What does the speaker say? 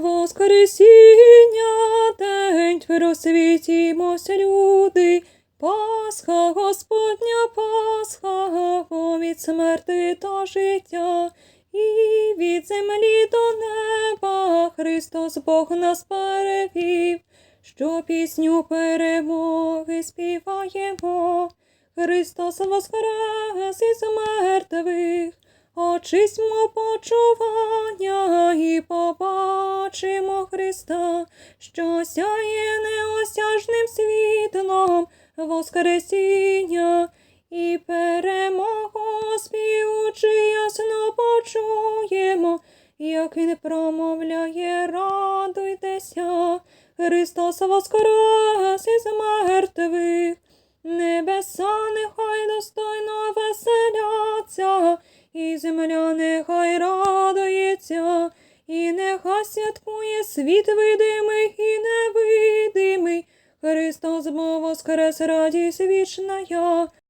Воскресіння день просвітімося, люди, Пасха, Господня Пасха, бо від смерти та життя, і від землі до неба Христос Бог нас перевів, що пісню перемоги співаємо. Христос воскрес із мертвих, очисьмо почування і побачимо Христа, що сяє неосяжним світлом Воскресіння і перемогу співучи ясно почуємо, як він промовляє, радуйтеся, Христос воскрес із мертвих. Небеса нехай достойно веселяться, і земля нехай радується, і нехай святкує світ видимий і невидимий. Христос бо воскрес радість вічна.